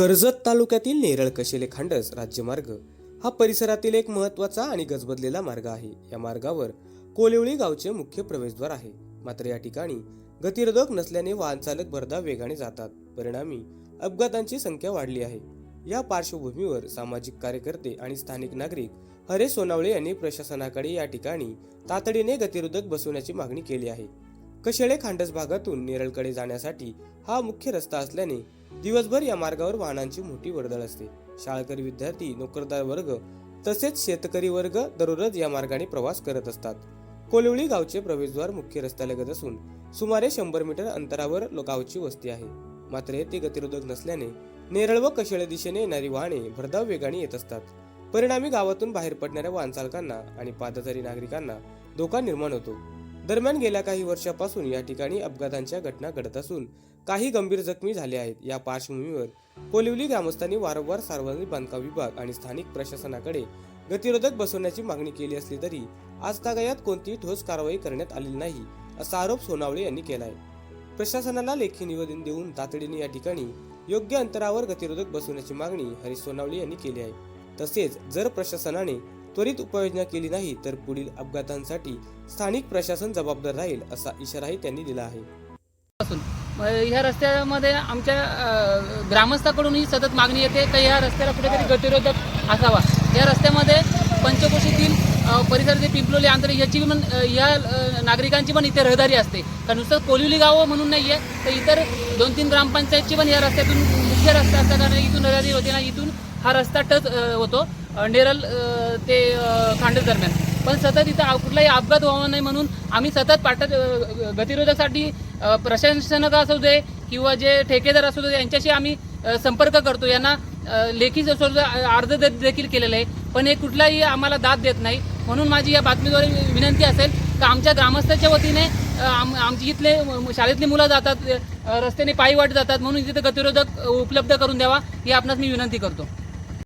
कर्जत तालुक्यातील नेरळ कशेले खांडस राज्यमार्ग हा परिसरातील एक महत्त्वाचा आणि गजबजलेला मार्ग आहे. या मार्गावर कोलिवळी गावचे मुख्य प्रवेशद्वार आहे. मात्र या ठिकाणी गतिरोधक नसल्याने वाहन चालक भरधाव वेगाने जातात. परिणामी अपघातांची संख्या वाढली आहे. या पार्श्वभूमीवर सामाजिक कार्यकर्ते आणि स्थानिक नागरिक हरे सोनावळे यांनी प्रशासनाकडे या ठिकाणी तातडीने गतिरोधक बसवण्याची मागणी केली आहे. कशेळे खांडस भागातून नेरळकडे जाण्यासाठी हा मुख्य रस्ता असल्याने दिवसभर या मार्गावर वाहनांची मोठी वर्दळ असते. शाळकरी विद्यार्थी नोकरदार वर्ग तसेच शेतकरी वर्ग दररोज या मार्गाने प्रवास करत असतात. कोलिवळी गावचे प्रवेशद्वार मुख्य रस्त्यालगत असून सुमारे शंभर मीटर अंतरावर गावची वस्ती आहे. मात्र येथे गतिरोधक नसल्याने नेरळ व कशेळ दिशेने येणारी वाहने भरधाव वेगाने येत असतात. परिणामी गावातून बाहेर पडणाऱ्या वाहनचालकांना आणि पादचारी नागरिकांना धोका निर्माण होतो. दरम्यान गेल्या काही वर्षापासून या ठिकाणी अपघातांच्या घटना घडत असून काही गंभीर जखमी झाले आहेत. या पार्श्वभूमीवर कोलिवली ग्रामस्थांनी वारंवार सार्वजनिक बांधकाम विभाग आणि स्थानिक प्रशासनाकडे गतिरोधक बसवण्याची मागणी केली असली तरी आजतागायत कोणतीही ठोस कारवाई करण्यात आलेली नाही असा आरोप सोनावळे यांनी केला आहे प्रशासनाला लेखी निवेदन देऊन तातडीने या ठिकाणी योग्य अंतरावर गतिरोधक बसवण्याची मागणी हरीश सोनावळे यांनी केली आहे. तसेच जर प्रशासनाने त्वरित उपाययोजना केली नाही तर पुढील अपघातांसाठी स्थानिक प्रशासन जबाबदार राहील असा इशाराही त्यांनी दिला आहे. ह्या रस्त्यामध्ये आमच्या ग्रामस्थाकडूनही सतत मागणी येते की ह्या रस्त्याला कुठेतरी गतिरोधक असावा. या रस्त्यामध्ये पंचकोशीतील परिसर जे पिंपलोली आंतर याची पण या नागरिकांची पण इथे रहदारी असते. कारण नुसतं कोलिवली गावं म्हणून नाही आहे तर इतर दोन तीन ग्रामपंचायतची पण या रस्त्यातून मुख्य रस्ता असल्या कारण इथून रहदारी होते ना इथून हा रस्ता टच होतो. नेरल ते खांडस दरम्यान. पण सतत इथं कुठलाही अपघात व्हावा नाही म्हणून आम्ही सतत पाठत गतिरोधकासाठी प्रशासनक असू दे किंवा जे ठेकेदार असू दे यांच्याशी आम्ही संपर्क करतो. यांना लेखी स्वरूपात अर्ज दे- देखील केलेलं आहे पण हे कुठलाही आम्हाला दाद देत नाही. म्हणून माझी या बातमीद्वारे विनंती असेल की आमच्या ग्रामस्थाच्या वतीने आम आमची इथले शाळेतली मुलं जातात रस्त्याने पायी वाट जातात म्हणून तिथे गतिरोधक उपलब्ध करून द्यावा ही आपणास मी विनंती करतो.